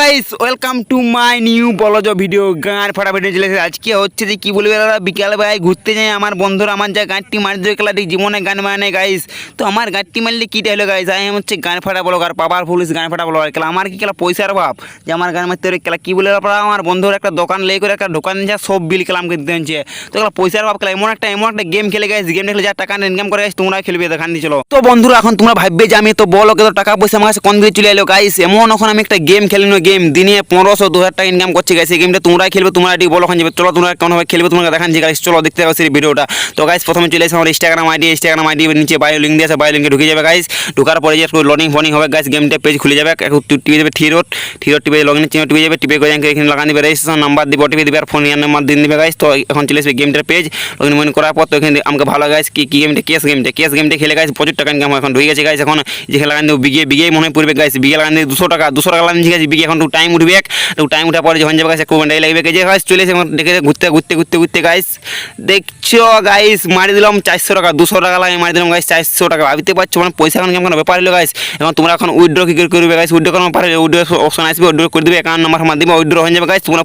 Guys welcome to my new বলজ video গান ফাটা video চলে এসেছে। আজকে হচ্ছে যে কি বলবে দাদা? বিকালবেলায় ঘুরতে যাই। আমার বন্ধুরা, আমার যা গানটি মারি দিয়ে খেলা ঠিক জীবনে গান মানে গাইস তো আমার গানটি মারলে কীটা হলো গাইস আমি হচ্ছে গান ফাটা বলো আর পাবার পুলিশ গান ফাটা বলো আর খেলা আমার কি খেলা? পয়সার অভাব। যে আমার গান মারতে হবে খেলা কি বলে আমার বন্ধুর একটা দোকান লেগে করে একটা দোকান যা সব বিল খেলাম কিনতে হচ্ছে তো খেলা পয়সার অভাব খেলা। এমন একটা এমন একটা গেম খেলে গাইস গেম খেলে যা টাকা ইনকাম করে গেছে তোমরা খেলবে। দেখান চলো। তো বন্ধুরা, এখন তোমরা ভাববে যে আমি তো বলো কত টাকা পয়সা আমার কাছে কোন দিকে চলে এলো গাইস এমন এখন আমি একটা গেম খেলি গেম দিনে পনেরোশো দু হাজার টাকা ইনকাম করছি গাইস এই গেমটা তোমরাই খেলবে, তোমরা এটি বলো যাবে চলো তোমরা কেমনভাবে খেলবে তোমরা দেখাচ্ছি গাইস চলো দেখতে পাচ্ছি এই ভিডিওটা তো গাইস প্রথমে চলে এসে আমার ইনস্টাগ্রাম আইডি ইনস্টাগ্রাম আইডি নিচে বায়ো লিঙ্ক দিয়ে আছে বায়ো লিঙ্কে ঢুকে যাবে গাইস ঢোকার পরে যে লোডিং ফোনিং হবে গাইস গেমটা পেজ খুলে যাবে। টিপে যাবে থিরোট থিরোট টিপে লগ ইন চিহ্ন টিপে যাবে, টিপে করে এখানে লাগান দিবে রেজিস্ট্রেশন নাম্বার দিবে ওটিপি দিবে, আর ফোন নাম্বার দিন দিবে গাইস তো এখন চলে আসবে গেমটার পেজ লগ ইন করার পর তো এখানে আমাকে ভালো গাইস কি কি গেমটা কেস গেমটা কেস গেমটা খেলে গাইস প্রচুর টাকা ইনকাম এখন ঢুকে গেছে গাইস এখন যে লাগান বিঘে বিঘে মনে পড়বে গাইস বিঘে লাগান দিয়ে দুশো টাকা দুশো টাকা লাগান গেছে বিঘে এখন একটু টাইম উঠবে একটু টাইম উঠার পরে যখন যাবে গাছ একটু ঘন্টাই লাগবে। যে গাইস চলে এসে দেখে ঘুরতে ঘুরতে ঘুরতে ঘুরতে গাইস দেখছ গাইস মারি দিলাম চারশো টাকা, দুশো টাকা লাগে মারি দিলাম গাইস চারশো টাকা। ভাবতে পারছ মানে পয়সা এখন কেমন ব্যাপার হলো গাইস এখন তোমরা এখন উইড্রো কি করে করবে গাইস উইড্রো করার পারে উইড্রো অপশন আসবে উইড্রো করে দেবে অ্যাকাউন্ট নাম্বার আমার দিবে উইড্রো হয়ে যাবে গাইস তোমরা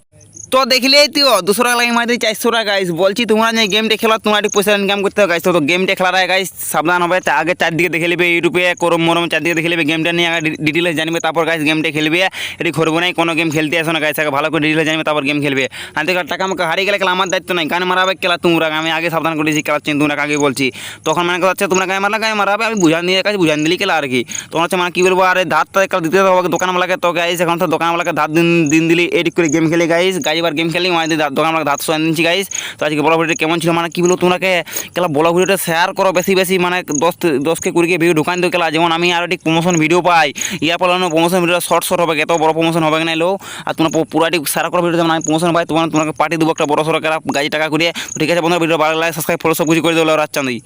তো দেখলেই তো দুশো টাকা লাগে মারি চারশো টাকা গাইস বলছি তোমরা যে গেমটা খেলা তোমরা একটু পয়সা ইনকাম করতে হবে তো গেমটা খেলার আগে গাইস সাবধান হবে। তা আগে চারদিকে দেখে নেবে ইউটিউবে করম মরম চারদিকে দেখে নেবে গেমটা নিয়ে আগে ডিটেলস জানবে, তারপর গাইস গেমটা খেলবে। এটি করব নাই, কোনো গেম খেলতে আসো না গাইস আগে ভালো করে ডিটেলস জানবে, তারপর গেম খেলবে। আর দেখো, টাকা আমাকে হারিয়ে গেলে আমার দায়িত্ব নাই। গান মারাবে খেলা তোমরা, আমি আগে সাবধান করে দিয়েছি, খেলা তোমরা আগে বলছি। তখন মানে কথা হচ্ছে, তোমরা গায়ে মারলে, গায়ে মারাবে, আমি বুঝান দিয়ে কাছে বুঝান দিলি খেলা আর কি। তোমার হচ্ছে মানে কী বলব, আরে ধার তো দিতে হবে, দোকানওয়ালাকে তো গাইস এখন তো দোকানওয়ালাকে ধার দিন দিন দিলি, এডিট করে গেম খেলে গাইস গাড়ি বার গেম খেলি মানে দোকানওয়ালাকে ধার শোয়ান দিচ্ছি গাইস তো আজকে বড় ভিডিওটা কেমন ছিল? মানে কী বলব তোমাকে? খেলা বড় ভিডিওটা শেয়ার করো বেশি বেশি। মানে দশ দশকে কুড়িকে ভিডিও ঢুকান দিও কেলা। যেমন আমি আরও ঠিক প্রমোশন ভিডিও পাই। ইয়ার পর প্রমোশন ভিডিও শর্ট শর্ট হবে। এত বড় প্রমোশন হবে না এলো? আর তোমরা পুরাটি শেয়ার করো ভিডিও যেমন আমি প্রমোশন পাই, তোমার তোমাকে পার্টি দেবো একটা বড় সড়ো খেলা গাড়ি টাকা করে ঠিক আছে বন্ধুরা ভিডিও ভালো লাগে সাবস্ক্রাইব ফলো সব কিছু করে দেবো রাত